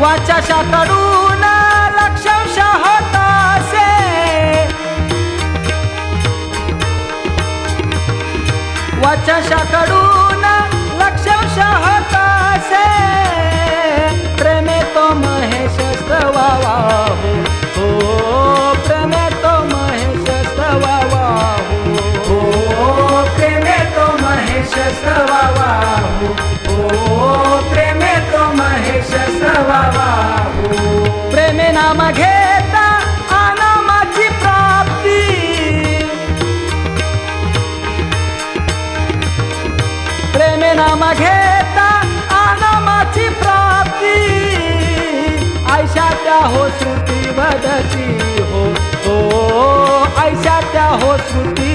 वाचाशाकडून लक्षांश होतासे वाचाशाकडून लक्षांश होतासे प्रेमे तो महेश स्तवावा हो. हो. प्रेमे तो महेश स्तवावा हो. हो. प्रेमे तो महेश स्तवावा घेता प्राप्ती. प्रेमे नाम घेता अनामाची प्राप्ती. आयशा त्या हो श्रुती वदती हो हो, हो. ऐशा त्या हो श्रुती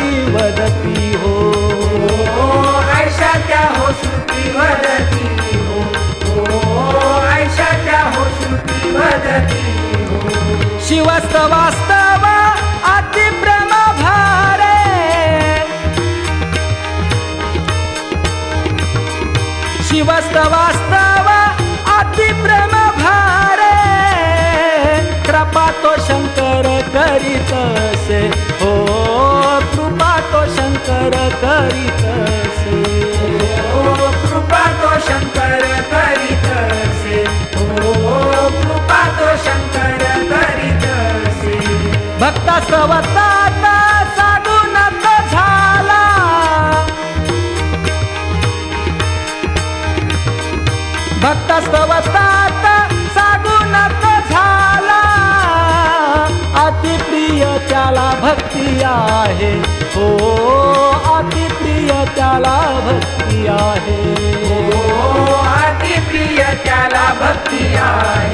हो शिवस्त वास्तव अति प्रेम भारे शिवस्त वास्तव अति प्रेम भारे कृपा तो शंकर करीतसे हो कृपा तो शंकर करीत भक्ता सवतात साधूनत झाला. भक्तस्तवतात सागुणात झाला. अतिप्रिय त्याला भक्ती आहे. हो अतिप्रिय त्याला भक्ती आहे. हो अतिप्रिय त्याला भक्ती आहे.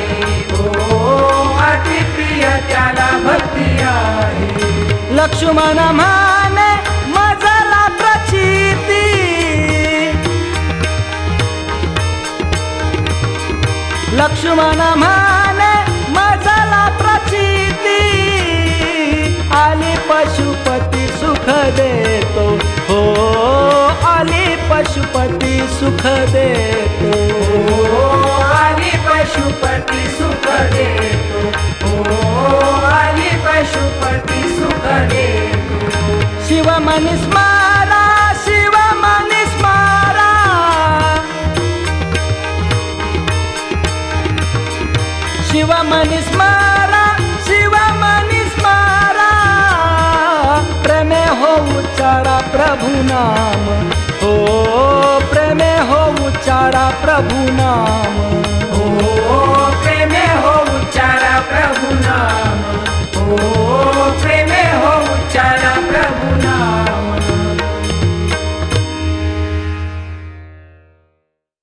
लक्ष्मण माने मजला प्रचिती. लक्ष्मण माने मजला प्रचिती. आली पशुपती सुख देतो. हो आली पशुपती सुख देतो. हो, आली पशुपती सुख देतो. शिव शिव स्मारा शिव स्मारा शिव स्मारा शिव स्मारा प्रेमे हो उच्चारा प्रभु नाम. हो प्रेमे हो उच्चारा प्रभु नाम.